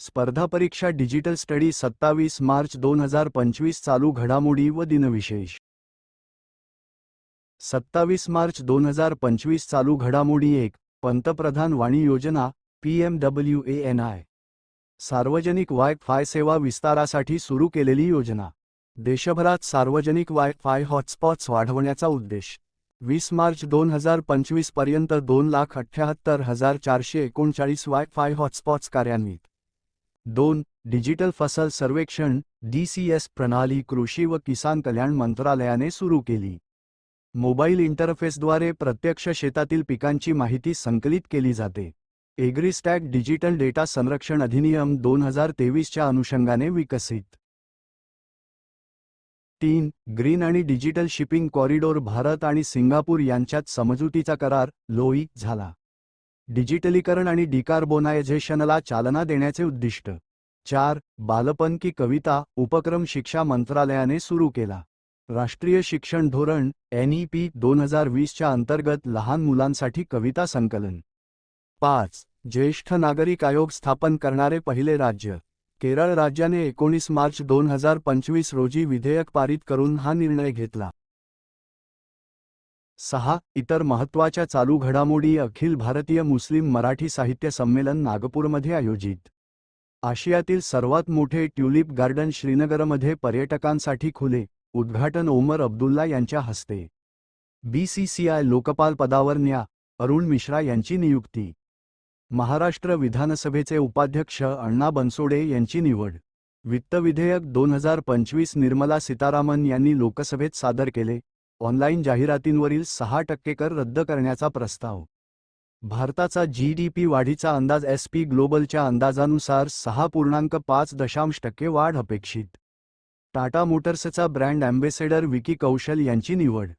स्पर्धा परीक्षा digital study सत्तावीस मार्च दोन हजार पंचवीस चालू घडामोडी व दिनविशेष. सत्तावीस मार्च दोन हजार पंचवीस चालू घडामोडी एक पंतप्रधान वाणी योजना P M W A N I. सार्वजनिक वाय फाय सेवा विस्तारासाठी सुरू केलेली योजना. देशभरात सार्वजनिक वाय फाय हॉटस्पॉट्स वाढवण्याचा उद्देश. वीस मार्च दोन हजार पंचवीसपर्यंत दोन लाख अठ्ठ्याहत्तर हजार चारशे एकोणचाळीस वाय फाय हॉटस्पॉट्स कार्यान्वित. दोन डिजिटल फसल सर्वेक्षण डीसीएस प्रणाली कृषी व किसान कल्याण मंत्रालयाने सुरू केली. मोबाईल इंटरफेसद्वारे प्रत्यक्ष शेतातील पिकांची माहिती संकलित केली जाते. एग्रीस्टॅक डिजिटल डेटा संरक्षण अधिनियम दोन हजार तेवीसच्या अनुषंगाने विकसित. तीन ग्रीन आणि डिजिटल शिपिंग कॉरिडोर भारत आणि सिंगापूर यांच्यात समजुतीचा करार लोई झाला. डिजिटलीकरण आणि डिकार्बोनायझेशनला चालना देण्याचे उद्दिष्ट. चार बालपण की कविता उपक्रम शिक्षा मंत्रालयाने सुरू केला. राष्ट्रीय शिक्षण धोरण एनईपी दोन हजार वीसच्या अंतर्गत लहान मुलांसाठी कविता संकलन. पाच ज्येष्ठ नागरिक आयोग स्थापन करणारे पहिले राज्य. केरळ राज्याने एकोणीस मार्च दोन हजार पंचवीस रोजी विधेयक पारित करून हा निर्णय घेतला. सहा इतर महत्त्वाच्या चालू घडामोडी अखिल भारतीय मुस्लिम मराठी साहित्य संमेलन नागपूरमध्ये आयोजित. आशियातील सर्वात मोठे ट्युलिप गार्डन श्रीनगरमध्ये पर्यटकांसाठी खुले. उद्घाटन ओमर अब्दुल्ला यांच्या हस्ते. बीसीसीआय लोकपाल पदावर न्या. अरुण मिश्रा यांची नियुक्ती. महाराष्ट्र विधानसभेचे उपाध्यक्ष अण्णा बनसोडे यांची निवड. वित्त विधेयक दोन हजार पंचवीस निर्मला सीतारामन यांनी लोकसभेत सादर केले. ऑनलाईन जाहिरातींवरील सहा टक्के कर रद्द करण्याचा प्रस्ताव. भारताचा जीडीपी वाढीचा अंदाज एस पी ग्लोबलच्या अंदाजानुसार सहा पूर्णांक पाच दशांश टक्के वाढ अपेक्षित. टाटा मोटर्सचा ब्रँड अँबेसेडर विकी कौशल यांची निवड.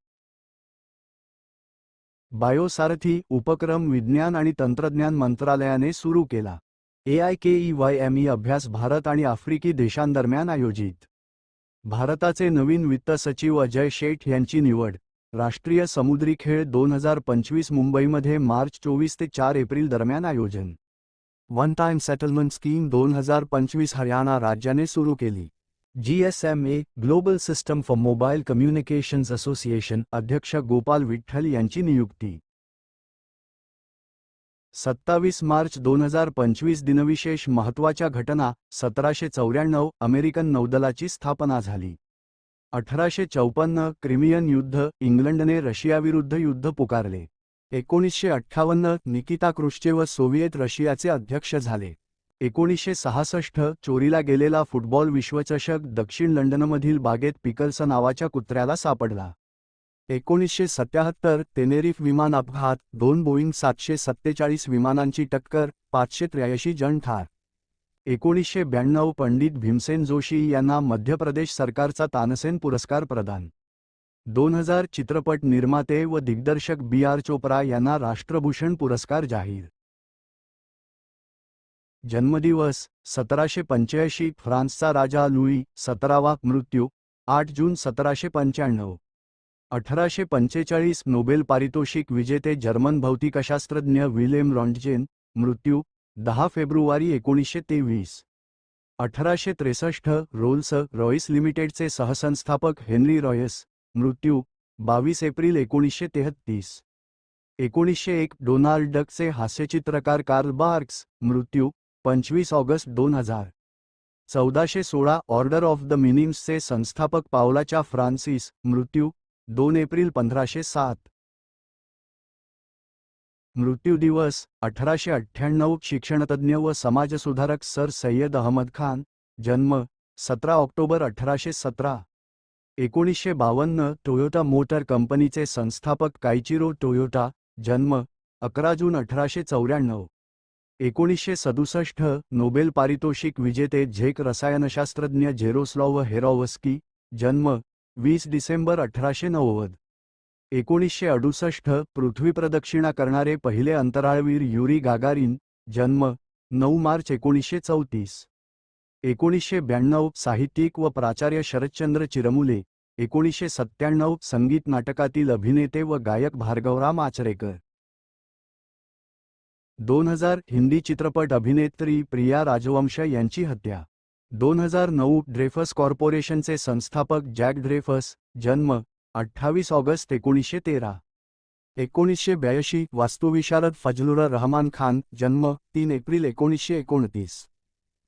बायोसारथी उपक्रम विज्ञान आणि तंत्रज्ञान मंत्रालयाने सुरू केला. एआयकेईवायएमई अभ्यास भारत आणि आफ्रिकी देशांदरम्यान आयोजित. भारताचे नवीन वित्त सचिव अजय शेठ यांची निवड. राष्ट्रीय समुद्री खेळ दोन हजार पंचवीस मुंबईमध्ये मार्च चोवीस ते चार एप्रिल दरम्यान आयोजन. वन टाइम सेटलमेंट स्कीम दोन हजार पंचवीस हरियाणा राज्याने सुरू केली. GSMA global system for mobile communications association अध्यक्ष गोपाल विठ्ठल यांची नियुक्ती. सत्तावीस मार्च दोन हजार पंचवीस दिनविशेष महत्त्वाच्या घटना सतराशे चौऱ्याण्णव अमेरिकन नौदलाची स्थापना झाली. अठराशे चौपन्न क्रिमियन युद्ध इंग्लंडने रशियाविरुद्ध युद्ध पुकारले. एकोणीसशे अठ्ठावन्न निकिता क्रुश्चेव सोव्हिएत रशियाचे अध्यक्ष झाले. एकोणीसशे सहासष्ट चोरीला गेलेला फुटबॉल विश्वचषक दक्षिण लंडनमधील बागेत पिकल्स नावाच्या कुत्र्याला सापडला. एकोणीसशे सत्याहत्तर तेनेरिफ विमान अपघात दोन बोईंग सातशे सत्तेचाळीस विमानांची टक्कर पाचशे त्र्याऐंशी जण ठार. एकोणीसशे ब्याण्णव पंडित भीमसेन जोशी यांना मध्य प्रदेश सरकारचा तानसेन पुरस्कार प्रदान. दोन हजार चित्रपट निर्माते व दिग्दर्शक बी आर चोप्रा यांना राष्ट्रभूषण पुरस्कार जाहीर. जन्मदिवस सतराशे पंच्याऐंशी फ्रान्सचा राजा लुई सतरावा मृत्यू आठ जून सतराशे पंच्याण्णव. अठराशे पंचेचाळीस नोबेल पारितोषिक विजेते जर्मन भौतिकशास्त्रज्ञ विलेम रॉन्डजेन मृत्यू दहा फेब्रुवारी एकोणीसशे तेवीस. अठराशे त्रेसष्ट रोल्स रॉईस लिमिटेडचे सहसंस्थापक हेनरी रॉयस मृत्यू बावीस एप्रिल एकोणीसशे तेहत्तीस एकोणीसशे एक डोनाल्ड डकचे हास्यचित्रकार कार्ल बार्क्स मृत्यू पंचवीस ऑगस्ट दोन हजार. चौदाशे सोळा ऑर्डर ऑफ द मिनिम्सचे संस्थापक पावलाच्या फ्रान्सिस मृत्यू दोन एप्रिल पंधराशे सात. मृत्यू दिवस अठराशे अठ्ठ्याण्णव शिक्षणतज्ज्ञ व समाजसुधारक सर सय्यद अहमद खान जन्म सतरा ऑक्टोबर अठराशे सतरा. एकोणीसशे बावन्न टोयोटा मोटर कंपनीचे संस्थापक कायचिरो टोयोटा जन्म अकरा जून अठराशे चौऱ्याण्णव. एकोणीसशे सदुसष्ट नोबेल पारितोषिक विजेते झेक रसायनशास्त्रज्ञ झेरोस्लॉव हेरॉवस्की जन्म वीस डिसेंबर अठराशे नव्वद. एकोणीसशे अडुसष्ट पृथ्वी प्रदक्षिणा करणारे पहिले अंतराळवीर युरी गागारिन जन्म नऊ मार्च एकोणीसशे चौतीस. एकोणीसशे ब्याण्णव साहित्यिक व प्राचार्य शरदचंद्र चिरमुले एकोणीसशे सत्त्याण्णव संगीत नाटकातील अभिनेते व गायक भार्गवराम आचरेकर. दोन हजार हिंदी चित्रपट अभिनेत्री प्रिया राजवंश यांची हत्या. दोन हजार नऊ ड्रेफस कॉर्पोरेशनचे संस्थापक जॅक ड्रेफस जन्म अठ्ठावीस ऑगस्ट एकोणीसशे तेरा. एकोणीसशे ब्याऐंशी वास्तुविशारद फजलुर रहमान खान जन्म तीन एप्रिल एकोणीसशे एकोणतीस.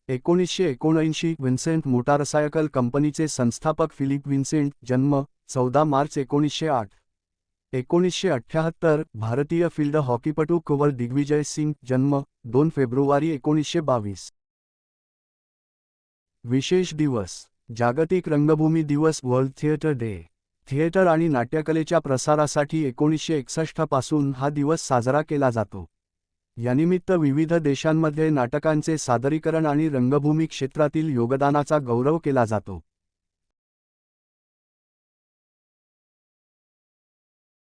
एकोणीसशे एकोणऐंशी विन्सेंट मोटारसायकल कंपनीचे संस्थापक फिलिप विन्सेंट जन्म चौदा मार्च एकोणीसशे आठ. एकोणीसशे अठ्ठ्याहत्तर भारतीय फिल्ड हॉकीपटू कुंवर दिग्विजय सिंग जन्म दोन फेब्रुवारी एकोणीसशे बावीस. विशेष दिवस जागतिक रंगभूमी दिवस वर्ल्ड थिएटर डे. थिएटर आणि नाट्यकलेच्या प्रसारासाठी एकोणीसशे एकसष्टपासून हा दिवस साजरा केला जातो. यानिमित्त विविध देशांमध्ये नाटकांचे सादरीकरण आणि रंगभूमी क्षेत्रातील योगदानाचा गौरव केला जातो.